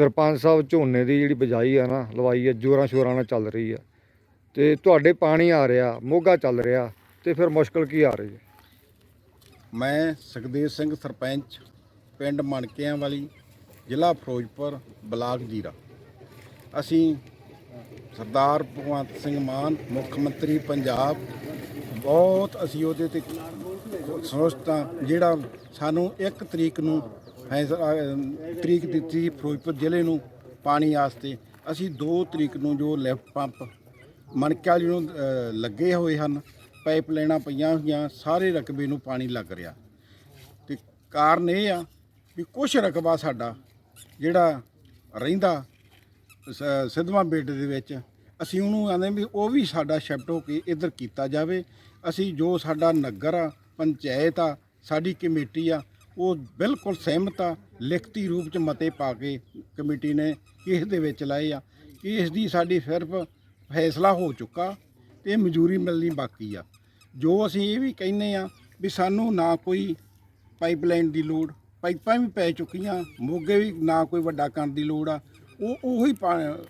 ਸਰਪੰਚ ਸਾਹਿਬ ਝੋਨੇ ਦੀ ਜਿਹੜੀ ਬਿਜਾਈ ਆ ਨਾ, ਲਵਾਈ ਆ, ਜੋਰਾਂ ਸ਼ੋਰਾਂ ਨਾਲ ਚੱਲ ਰਹੀ ਆ। ਤੇ ਤੁਹਾਡੇ ਪਾਣੀ ਆ ਰਿਹਾ, ਮੋਗਾ ਚੱਲ ਰਿਹਾ, ਤੇ ਫਿਰ ਮੁਸ਼ਕਲ ਕੀ ਆ ਰਹੀ ਹੈ ਮੈਂ ਸੁਖਦੇਵ ਸਿੰਘ ਸਰਪੰਚ, ਪਿੰਡ ਮਣਕਿਆਂ ਵਾਲੀ, ਜ਼ਿਲ੍ਹਾ ਫਿਰੋਜ਼ਪੁਰ, ਬਲਾਕ ਜੀਰਾ। ਅਸੀਂ ਸਰਦਾਰ ਭਗਵੰਤ ਸਿੰਘ ਮਾਨ, ਮੁੱਖ ਮੰਤਰੀ ਪੰਜਾਬ, ਬਹੁਤ ਅਸੀਂ ਉਹਦੇ ਤੇ ਸੰਤੁਸ਼ਟ ਹਾਂ ਜਿਹੜਾ ਸਾਨੂੰ 1 ਤਰੀਕ ਨੂੰ ਫੈਸਲਾ ਅਹ, ਤਰੀਕ ਦਿੱਤੀ ਸੀ ਫਿਰੋਜ਼ਪੁਰ ਜ਼ਿਲ੍ਹੇ ਨੂੰ ਪਾਣੀ ਵਾਸਤੇ। ਅਸੀਂ 2 ਤਰੀਕ ਨੂੰ ਜੋ ਲਿਫਟ ਪੰਪ ਮਣਕਿਆਂ ਵਾਲੀ ਨੂੰ ਅਹ, ਲੱਗੇ ਹੋਏ ਹਨ ਪਾਈਪ ਲੈਣਾ ਪਈਆਂ ਹੋਈਆਂ ਸਾਰੇ ਰਕਬੇ ਨੂੰ ਪਾਣੀ ਲੱਗ ਰਿਹਾ। ਤੇ ਕਾਰਨ ਇਹ ਆ ਵੀ ਕੁਝ ਰਕਬਾ ਸਾਡਾ ਜਿਹੜਾ ਰਹਿੰਦਾ ਸ- ਸਿੱਧਵਾਂ ਬੇਟ ਦੇ ਵਿੱਚ ਅਸੀਂ ਉਹਨੂੰ ਕਹਿੰਦੇ ਵੀ ਉਹ ਵੀ ਸਾਡਾ ਸ਼ਿਫਟ ਹੋ ਕੇ ਇੱਧਰ ਕੀਤਾ ਜਾਵੇ। ਅਸੀਂ ਜੋ ਸਾਡਾ ਨਗਰ ਆ ਪੰਚਾਇਤ ਆ ਸਾਡੀ ਕਮੇਟੀ ਆ ਉਹ ਬਿਲਕੁਲ ਸਹਿਮਤ ਆ, ਲਿਖਤੀ ਰੂਪ ਚ ਮਤੇ ਪਾ ਕੇ ਕਮੇਟੀ ਨੇ ਇਸ ਦੇ ਵਿੱਚ ਲਾਏ ਆ। ਕੇਸ ਦੀ ਸਾਡੀ ਸਿਰਫ ਫੈਸਲਾ ਹੋ ਚੁੱਕਾ ਤੇ ਮਨਜ਼ੂਰੀ ਮਿਲਣੀ ਬਾਕੀ ਆ। ਜੋ ਅਸੀਂ ਇਹ ਵੀ ਕਹਿੰਨੇ ਆ ਵੀ ਸਾਨੂੰ ਨਾ ਕੋਈ ਪਾਈਪਲਾਈਨ ਦੀ ਲੋੜ, ਪਾਈਪਾਂ ਵੀ ਪੈ ਚੁੱਕੀਆਂ, ਮੋਗੇ ਵੀ ਨਾ ਕੋਈ ਵੱਡਾ ਕਰਨ ਦੀ ਲੋੜ ਆ, ਉਹ ਉਹੀ ਪਾ-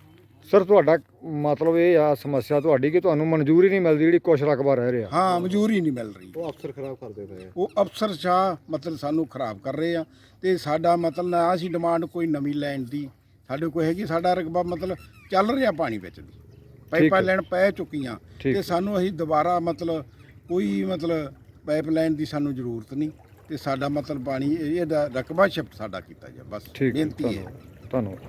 ਸਰ ਤੁਹਾਡਾ ਮਤਲਬ ਇਹ ਆ ਸਮੱਸਿਆ ਤੁਹਾਡੀ ਕਿ ਤੁਹਾਨੂੰ ਮਨਜ਼ੂਰੀ ਨਹੀਂ ਮਿਲਦੀ ਜਿਹੜੀ ਕੁਛ ਰਕਬਾ ਰਹਿ ਰਿਹਾ। ਹਾਂ ਮਨਜ਼ੂਰੀ ਨਹੀਂ ਮਿਲ ਰਹੀ। ਉਹ ਅਫਸਰ ਖਰਾਬ ਕਰਦੇ ਪਏ ਆ। ਉਹ ਅਫਸਰ ਸ਼ਾਹ ਮਤਲਬ ਸਾਨੂੰ ਖਰਾਬ ਕਰ ਰਹੇ ਆ ਤੇ ਸਾਡਾ ਮਤਲਬ ਨਾ ਅਸੀਂ ਡਿਮਾਂਡ ਕੋਈ ਨਵੀਂ ਲੈਣ ਦੀ ਸਾਡੇ ਕੋਲ ਹੈਗੀ ਸਾਡਾ ਰਕਬਾ ਮਤਲਬ ਚੱਲ ਰਿਹਾ ਪਾਣੀ ਵਿੱਚ ਦੀ ਪਾਈਪਾਂ। ਲੈਣ ਪੈ ਚੁੱਕੀਆਂ ਠੀਕ ਤੇ। ਸਾਨੂੰ ਅਸੀਂ ਦੁਬਾਰਾ ਮਤਲਬ ਕੋਈ ਮਤਲਬ ਪਾਈਪ ਲਾਈਨ ਦੀ ਸਾਨੂੰ ਜ਼ਰੂਰਤ ਨਹੀਂ ਤੇ ਸਾਡਾ ਮਤਲਬ ਪਾਣੀ ਇਹਦਾ ਰਕਬਾ ਸ਼ਿਫਟ ਸਾਡਾ ਕੀਤਾ ਜਾ ਬਸ ਠੀਕ ਹੈ। ਬੇਨਤੀ ਹੈ। ਧੰਨਵਾਦ।